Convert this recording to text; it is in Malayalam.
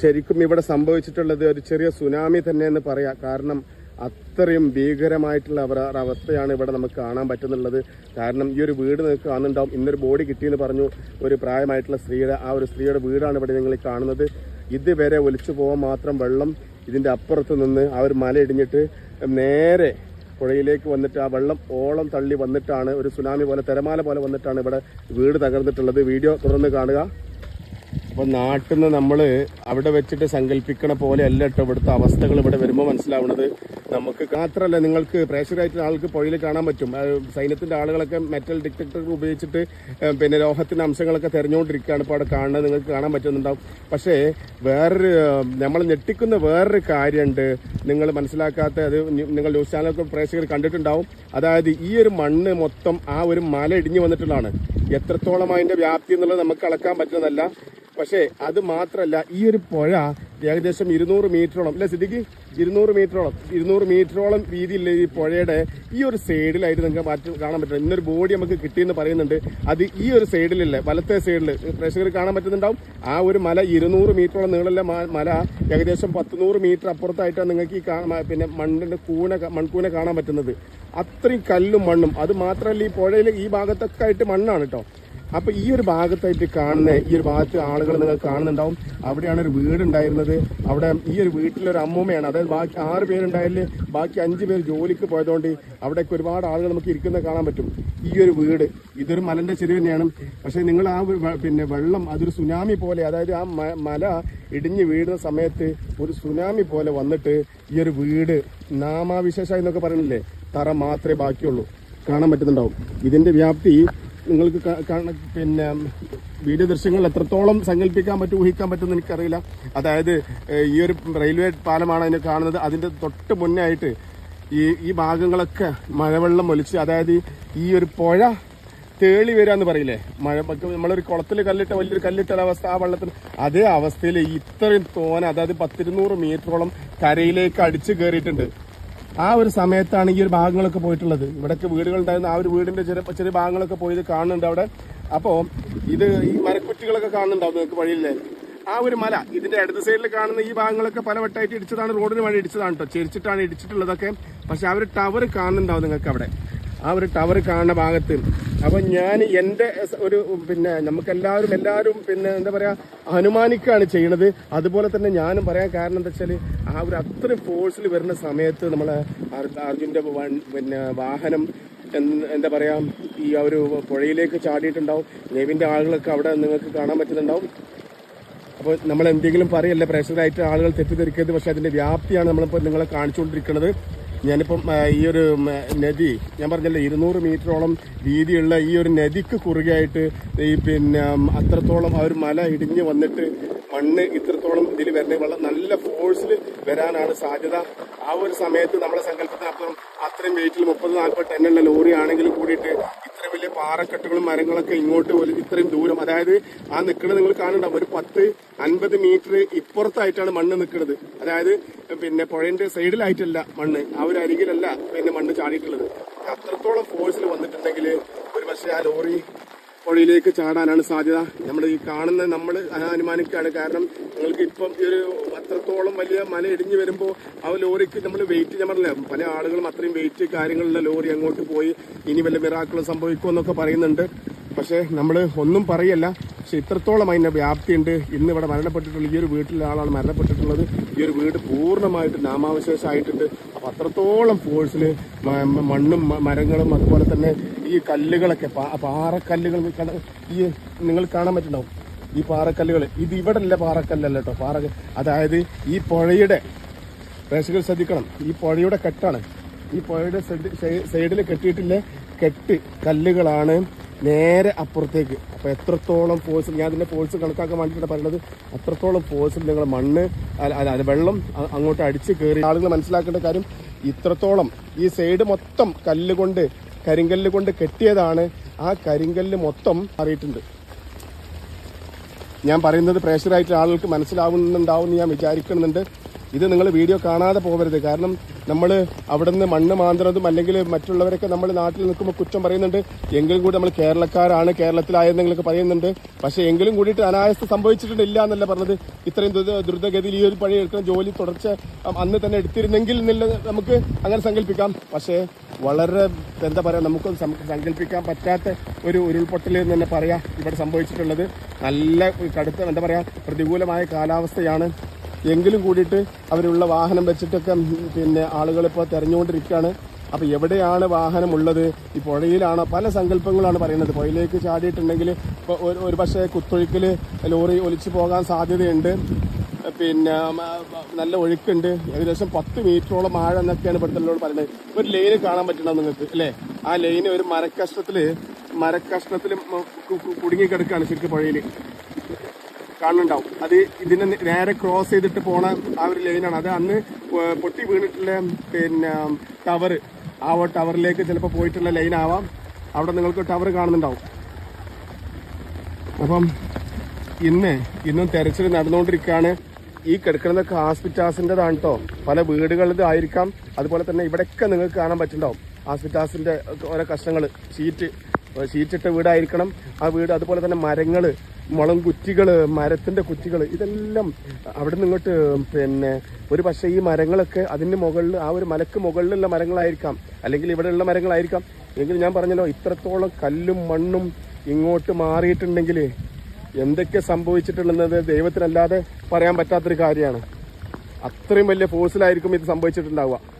ശരിക്കും ഇവിടെ സംഭവിച്ചിട്ടുള്ളത് ഒരു ചെറിയ സുനാമി തന്നെ എന്ന് പറയാം. കാരണം അത്രയും ഭീകരമായിട്ടുള്ള അവ- അവസ്ഥയാണ് ഇവിടെ നമുക്ക് കാണാൻ പറ്റുന്നുള്ളത്. കാരണം ഈ ഒരു വീട് നിങ്ങൾക്ക് കാണുന്നുണ്ടാവും. ഇന്നൊരു ബോഡി കിട്ടിയെന്ന് പറഞ്ഞു ഒരു പ്രായമായിട്ടുള്ള സ്ത്രീയുടെ ആ ഒരു സ്ത്രീയുടെ വീടാണ് ഇവിടെ നിങ്ങൾ കാണുന്നത്. ഇതുവരെ ഒലിച്ചു പോകാൻ മാത്രം വെള്ളം ഇതിന്റെ അപ്പുറത്ത് നിന്ന് ആ ഒരു മല ഇടിഞ്ഞിട്ട് നേരെ പുഴയിലേക്ക് വന്നിട്ട് ആ വെള്ളം ഓളം തള്ളി വന്നിട്ടാണ് ഒരു സുനാമി പോലെ തിരമാല പോലെ വന്നിട്ടാണ് ഇവിടെ വീട് തകർന്നിട്ടുള്ളത്. വീഡിയോ തുടർന്ന് കാണുക. അപ്പൊ നാട്ടിൽ നിന്ന് നമ്മൾ അവിടെ വെച്ചിട്ട് സങ്കല്പിക്കണ പോലെ അല്ല കേട്ടോ ഇവിടുത്തെ അവസ്ഥകൾ ഇവിടെ വരുമ്പോൾ മനസ്സിലാവുന്നത് നമുക്ക് മാത്രമല്ല നിങ്ങൾക്ക് പ്രേഷറായിട്ട് ആൾക്ക് പുഴയിൽ കാണാൻ പറ്റും. സൈന്യത്തിന്റെ ആളുകളൊക്കെ മെറ്റൽ ഡിറ്റക്ടർ ഉപയോഗിച്ചിട്ട് പിന്നെ ലോഹത്തിന്റെ അംശങ്ങളൊക്കെ തെരഞ്ഞുകൊണ്ടിരിക്കുകയാണ് ഇപ്പോൾ അവിടെ കാണുന്നത് നിങ്ങൾക്ക് കാണാൻ പറ്റുന്നുണ്ടാവും. പക്ഷേ വേറൊരു നമ്മൾ ഞെട്ടിക്കുന്ന വേറൊരു കാര്യമുണ്ട് നിങ്ങൾ മനസ്സിലാക്കാത്ത അത് നിങ്ങൾ ന്യൂസ് ചാനലൊക്കെ പ്രേക്ഷകർ കണ്ടിട്ടുണ്ടാവും. അതായത് ഈ ഒരു മണ്ണ് മൊത്തം ആ ഒരു മല ഇടിഞ്ഞു വന്നിട്ടുള്ളതാണ്. എത്രത്തോളം അതിന്റെ വ്യാപ്തി എന്നുള്ളത് നമുക്ക് അളക്കാൻ പറ്റുന്നതല്ല. പക്ഷേ അത് മാത്രമല്ല ഈ ഒരു പുഴ ഏകദേശം ഇരുന്നൂറ് മീറ്ററോളം അല്ലെ സിദ്ദിഖ്? ഇരുന്നൂറ് മീറ്ററോളം ഇരുന്നൂറ് മീറ്ററോളം വീതിയില്ല ഈ പുഴയുടെ ഈ ഒരു സൈഡിലായിട്ട് നിങ്ങൾക്ക് മാറ്റി കാണാൻ പറ്റില്ല ഇന്നൊരു ബോഡി നമുക്ക് കിട്ടിയെന്ന് പറയുന്നുണ്ട്. അത് ഈ ഒരു സൈഡിലല്ലേ വലത്തെ സൈഡിൽ പ്രേക്ഷകർ കാണാൻ പറ്റുന്നുണ്ടാവും. ആ ഒരു മല ഇരുന്നൂറ് മീറ്ററോളം നീളമുള്ള മല ഏകദേശം പത്തുനൂറ് മീറ്റർ അപ്പുറത്തായിട്ടാണ് നിങ്ങൾക്ക് ഈ പിന്നെ മണ്ണിന്റെ കൂന മൺകൂന കാണാൻ പറ്റുന്നത്. അത്രയും കല്ലും മണ്ണും അത് മാത്രമല്ല ഈ പുഴയിൽ ഈ ഭാഗത്തൊക്കെ ആയിട്ട് മണ്ണാണ് കേട്ടോ അപ്പൊ ഈ ഒരു ഭാഗത്തായിട്ട് കാണുന്ന ഈ ഒരു ഭാഗത്ത് ആളുകൾ നിങ്ങൾ കാണുന്നുണ്ടാവും. അവിടെയാണ് ഒരു വീടുണ്ടായിരുന്നത്. അവിടെ ഈ ഒരു വീട്ടിലൊരു അമ്മൂമ്മയാണ്. അതായത് ബാക്കി ആറ് പേരുണ്ടായാലും ബാക്കി അഞ്ച് പേര് ജോലിക്ക് പോയതുകൊണ്ട് അവിടെയൊക്കെ ഒരുപാട് ആളുകൾ നമുക്ക് ഇരിക്കുന്നത് കാണാൻ പറ്റും. ഈ ഒരു വീട് ഇതൊരു മലന്റെ ചെരുവ് തന്നെയാണ്. പക്ഷെ നിങ്ങൾ ആ പിന്നെ വെള്ളം അതൊരു സുനാമി പോലെ അതായത് ആ മല ഇടിഞ്ഞ് വീഴുന്ന സമയത്ത് ഒരു സുനാമി പോലെ വന്നിട്ട് ഈ ഒരു വീട് നാമാവിശേഷ എന്നൊക്കെ പറയുന്നില്ലേ? തറ മാത്രമേ ബാക്കിയുള്ളൂ. കാണാൻ പറ്റുന്നുണ്ടാവും. ഇതിന്റെ വ്യാപ്തി നിങ്ങൾക്ക് പിന്നെ വീഡിയോ ദൃശ്യങ്ങൾ എത്രത്തോളം സങ്കല്പിക്കാൻ പറ്റും ഊഹിക്കാൻ പറ്റുമെന്ന് എനിക്കറിയില്ല. അതായത് ഈ ഒരു റെയിൽവേ പാലമാണ് അതിനെ കാണുന്നത്. അതിന്റെ തൊട്ട് മുന്നേ ആയിട്ട് ഈ ഈ ഭാഗങ്ങളൊക്കെ മഴവെള്ളം ഒലിച്ച് അതായത് ഈ ഒരു പുഴ തേളി വരിക എന്ന് പറയില്ലേ? മഴ നമ്മളൊരു കുളത്തിൽ കല്ലിട്ട വലിയൊരു കല്ലിട്ട അവസ്ഥ ആ വെള്ളത്തിന്. അതേ അവസ്ഥയിൽ ഇത്രയും തോന അതായത് പത്തിരുന്നൂറ് മീറ്ററോളം കരയിലേക്ക് അടിച്ചു കയറിയിട്ടുണ്ട് ആ ഒരു സമയത്താണ് ഈ ഒരു ഭാഗങ്ങളൊക്കെ പോയിട്ടുള്ളത്. ഇവിടൊക്കെ വീടുകൾ ഉണ്ടായിരുന്ന ആ ഒരു വീടിന്റെ ചെറിയ ചെറിയ ഭാഗങ്ങളൊക്കെ പോയത് കാണുന്നുണ്ട് അവിടെ. അപ്പോ ഇത് ഈ മരക്കുറ്റികളൊക്കെ കാണുന്നുണ്ടാവും നിങ്ങൾക്ക് വഴിയില്ലേ? ആ ഒരു മല ഇതിന്റെ ഇടത് സൈഡിൽ കാണുന്ന ഈ ഭാഗങ്ങളൊക്കെ പല വട്ടമായിട്ട് ഇടിച്ചതാണ് റോഡിന് വഴി ഇടിച്ചതാണ് കേട്ടോ ചെരിച്ചിട്ടാണ് ഇടിച്ചിട്ടുള്ളതൊക്കെ. പക്ഷെ ആ ഒരു ടവർ കാണുന്നുണ്ടാവും നിങ്ങൾക്ക് അവിടെ. ആ ഒരു ടവർ കാണുന്ന ഭാഗത്ത് അപ്പൊ ഞാൻ എന്റെ ഒരു പിന്നെ നമുക്കെല്ലാവരും എല്ലാവരും പിന്നെ എന്താ പറയാ അനുമാനിക്കുകയാണ് ചെയ്യണത്. അതുപോലെ തന്നെ ഞാനും പറയാൻ കാരണം എന്താ വെച്ചാൽ ആ ഒരു അത്രയും ഫോഴ്സിൽ വരുന്ന സമയത്ത് നമ്മളെ അർ- അർജുന്റെ പിന്നെ വാഹനം എന്താ പറയാ ഈ ആ ഒരു പുഴയിലേക്ക് ചാടിയിട്ടുണ്ടാവും. നേവിന്റെ ആളുകളൊക്കെ അവിടെ നിങ്ങൾക്ക് കാണാൻ പറ്റുന്നുണ്ടാവും. അപ്പോൾ നമ്മൾ എന്തെങ്കിലും പറയല്ലേ പ്രേക്ഷകരായിട്ട് ആളുകൾ തെറ്റിദ്ധരിക്കരുത് പക്ഷെ അതിന്റെ വ്യാപ്തിയാണ് നമ്മളിപ്പോൾ നിങ്ങളെ കാണിച്ചുകൊണ്ടിരിക്കുന്നത്. ഞാനിപ്പം ഈ ഒരു നദി ഞാൻ പറഞ്ഞല്ലോ ഇരുന്നൂറ് മീറ്ററോളം വീതിയുള്ള ഈ ഒരു നദിക്ക് കുറുകയായിട്ട് ഈ പിന്നെ അത്രത്തോളം ആ ഒരു മല ഇടിഞ്ഞ് വന്നിട്ട് മണ്ണ് ഇത്രത്തോളം ഇതിൽ വരുന്ന വെള്ളം നല്ല ഫോഴ്സിൽ വരാനാണ് സാധ്യത. ആ ഒരു സമയത്ത് നമ്മളെ സങ്കല്പത്തിനപ്പുറം അത്രയും വെയിറ്റിൽ മുപ്പത് നാൽപ്പത് ടണ്ണുള്ള ലോറി ആണെങ്കിലും കൂടിയിട്ട് വലിയ പാറക്കെട്ടുകളും മരങ്ങളൊക്കെ ഇങ്ങോട്ട് ഇത്രയും ദൂരം അതായത് ആ നിൽക്കുന്നത് നിങ്ങൾ കാണുന്നുണ്ടാവും. ഒരു പത്ത് അൻപത് മീറ്റർ ഇപ്പുറത്തായിട്ടാണ് മണ്ണ് നിൽക്കുന്നത്. അതായത് പിന്നെ പുഴന്റെ സൈഡിലായിട്ടല്ല മണ്ണ് ആ ഒരു അരികിലല്ല പിന്നെ മണ്ണ് ചാടിയിട്ടുള്ളത്. അത്രത്തോളം ഫോഴ്സിൽ വന്നിട്ടുണ്ടെങ്കിൽ ഒരു പക്ഷേ ആ ലോറി പുഴയിലേക്ക് ചാടാനാണ് സാധ്യത. നമ്മൾ ഈ കാണുന്ന നമ്മൾ അനുമാനിക്കുകയാണ്. കാരണം നിങ്ങൾക്ക് ഇപ്പം ഈ ഒരു അത്രത്തോളം വലിയ മല ഇടിഞ്ഞു വരുമ്പോൾ ആ ലോറിക്ക് നമ്മൾ വെയിറ്റ് ഞാൻ പറഞ്ഞില്ല പല ആളുകളും അത്രയും വെയിറ്റ് കാര്യങ്ങളുള്ള ലോറി അങ്ങോട്ട് പോയി. ഇനി വല്ല വിറാക്കുകൾ സംഭവിക്കും എന്നൊക്കെ പറയുന്നുണ്ട്. പക്ഷേ നമ്മൾ ഒന്നും പറയല്ല. പക്ഷെ ഇത്രത്തോളം അതിന്റെ വ്യാപ്തിയുണ്ട്. ഇന്ന് ഇവിടെ മരണപ്പെട്ടിട്ടുള്ള ഈ ഒരു വീട്ടിലെ ആളാണ് മരണപ്പെട്ടിട്ടുള്ളത്. ഈ ഒരു വീട് പൂർണമായിട്ട് നാമാവശേഷമായിട്ടുണ്ട്. അപ്പം അത്രത്തോളം ഫോഴ്സിൽ മണ്ണും മരങ്ങളും അതുപോലെ തന്നെ ഈ കല്ലുകളൊക്കെ പാറക്കല്ലുകൾ ഈ നിങ്ങൾ കാണാൻ പറ്റുന്നുണ്ടാവും. ഈ പാറക്കല്ലുകൾ. ഇത് ഇവിടെ അല്ല പാറക്കല്ലല്ല കേട്ടോ പാറ അതായത് ഈ പുഴയുടെ പ്രേക്ഷകർ ശ്രദ്ധിക്കണം. ഈ പുഴയുടെ കെട്ടാണ്. ഈ പുഴയുടെ സൈഡിൽ കെട്ടിയിട്ടില്ലേ. കെട്ട് കല്ലുകളാണ് നേരെ അപ്പുറത്തേക്ക്. അപ്പൊ എത്രത്തോളം ഫോഴ്സ് ഞാൻ അതിന്റെ ഫോഴ്സ് കണക്കാക്കാൻ വേണ്ടിയിട്ടാണ് പറയുന്നത്. അത്രത്തോളം ഫോഴ്സിൽ നിങ്ങൾ മണ്ണ് വെള്ളം അങ്ങോട്ട് അടിച്ച് കയറി ആളുകൾ മനസ്സിലാക്കേണ്ട കാര്യം ഇത്രത്തോളം ഈ സൈഡ് മൊത്തം കല്ല് കൊണ്ട് കരിങ്കല്ല് കൊണ്ട് കെട്ടിയതാണ്. ആ കരിങ്കല്ല് മൊത്തം അറിയിട്ടുണ്ട്. ഞാൻ പറയുന്നത് പ്രേഷറായിട്ട് ആളുകൾക്ക് മനസ്സിലാവുന്നുണ്ടാവും ഞാൻ വിചാരിക്കുന്നുണ്ട്. ഇത് നിങ്ങൾ വീഡിയോ കാണാതെ പോകരുത്. കാരണം നമ്മൾ അവിടെ നിന്ന് മണ്ണ് മാന്തുന്നതും അല്ലെങ്കിൽ മറ്റുള്ളവരൊക്കെ നമ്മൾ നാട്ടിൽ നിൽക്കുമ്പോൾ കുറ്റം പറയുന്നുണ്ട്. എങ്കിലും കൂടി നമ്മൾ കേരളക്കാരാണ് കേരളത്തിലായെന്നെങ്കിലൊക്കെ പറയുന്നുണ്ട്. പക്ഷേ എങ്കിലും കൂടിയിട്ട് സംഭവിച്ചിട്ടുണ്ട് ഇല്ല എന്നല്ല പറഞ്ഞത്. ഇത്രയും ദുരിത ദ്രുതഗതിയിൽ ഈ ഒരു പണി എടുക്കുന്ന ജോലി തുടർച്ച അന്ന് തന്നെ എടുത്തിരുന്നെങ്കിൽ നമുക്ക് അങ്ങനെ സങ്കല്പിക്കാം. പക്ഷേ വളരെ എന്താ പറയുക നമുക്ക് സങ്കല്പിക്കാൻ പറ്റാത്ത ഒരു ഉരുൾപൊട്ടൽ എന്ന് തന്നെ പറയാം ഇവിടെ സംഭവിച്ചിട്ടുള്ളത്. നല്ല കടുത്ത എന്താ പറയുക പ്രതികൂലമായ കാലാവസ്ഥയാണ്. എങ്കിലും കൂടിയിട്ട് അവരുള്ള വാഹനം വെച്ചിട്ടൊക്കെ പിന്നെ ആളുകൾ തെരഞ്ഞുകൊണ്ടിരിക്കുകയാണ്. അപ്പോൾ എവിടെയാണ് വാഹനമുള്ളത്? ഈ പുഴയിലാണ്? പല സങ്കല്പങ്ങളാണ് പറയുന്നത്. പുഴയിലേക്ക് ചാടിയിട്ടുണ്ടെങ്കിൽ ഇപ്പോൾ ഒരു പക്ഷേ കുത്തൊഴുക്കിൽ ലോറി ഒലിച്ചു പോകാൻ സാധ്യതയുണ്ട്. പിന്നെ നല്ല ഒഴുക്കുണ്ട്. ഏകദേശം പത്ത് മീറ്ററോളം ആഴം എന്നൊക്കെയാണ് ഇവിടുത്തെ പറയുന്നത്. ഒരു ലൈന് കാണാൻ പറ്റണം നിങ്ങൾക്ക് അല്ലേ? ആ ലൈന് ഒരു മരക്കഷ്ണത്തിൽ കുടുങ്ങി കിടക്കുകയാണ് ശരിക്കും പുഴയിൽ കാണുന്നുണ്ടാവും. അത് ഇതിനെ നേരെ ക്രോസ് ചെയ്തിട്ട് പോണ ആ ഒരു ലൈനാണ് അത് അന്ന് പൊട്ടി വീണിട്ടുള്ള പിന്നെ ടവർ ആ ടവറിലേക്ക് ചിലപ്പോൾ പോയിട്ടുള്ള ലൈൻ ആവാം. അവിടെ നിങ്ങൾക്ക് ടവർ കാണുന്നുണ്ടാവും. അപ്പം ഇന്ന് ഇന്നും തെരച്ചിൽ നടന്നുകൊണ്ടിരിക്കുകയാണ്. ഈ കിടക്കുന്നതൊക്കെ ഹാസ്പിറ്റാസിന്റെതാണ് കേട്ടോ പല വീടുകളിലും ആയിരിക്കാം അതുപോലെ തന്നെ ഇവിടെയൊക്കെ നിങ്ങൾക്ക് കാണാൻ പറ്റുന്നുണ്ടാവും. ഹാസ്പിറ്റാസിന്റെ ഓരോ കഷ്ണങ്ങൾ ഷീറ്റ് ഷീറ്റിട്ട വീടായിരിക്കണം. ആ വീട് അതുപോലെ തന്നെ മരങ്ങൾ മുളം കുറ്റികൾ മരത്തിന്റെ കുറ്റികൾ ഇതെല്ലാം അവിടെ നിന്ന് ഇങ്ങോട്ട് പിന്നെ ഒരു പക്ഷേ ഈ മരങ്ങളൊക്കെ അതിന്റെ മുകളിൽ ആ ഒരു മലക്ക് മുകളിലുള്ള മരങ്ങളായിരിക്കാം. അല്ലെങ്കിൽ ഇവിടെയുള്ള മരങ്ങളായിരിക്കാം. എങ്കിൽ ഞാൻ പറഞ്ഞല്ലോ ഇത്രത്തോളം കല്ലും മണ്ണും ഇങ്ങോട്ട് മാറിയിട്ടുണ്ടെങ്കിൽ എന്തൊക്കെ സംഭവിച്ചിട്ടുള്ളത് ദൈവത്തിനല്ലാതെ പറയാൻ പറ്റാത്തൊരു കാര്യമാണ്. അത്രയും വലിയ ഫോഴ്സിലായിരിക്കും ഇത് സംഭവിച്ചിട്ടുണ്ടാവുക.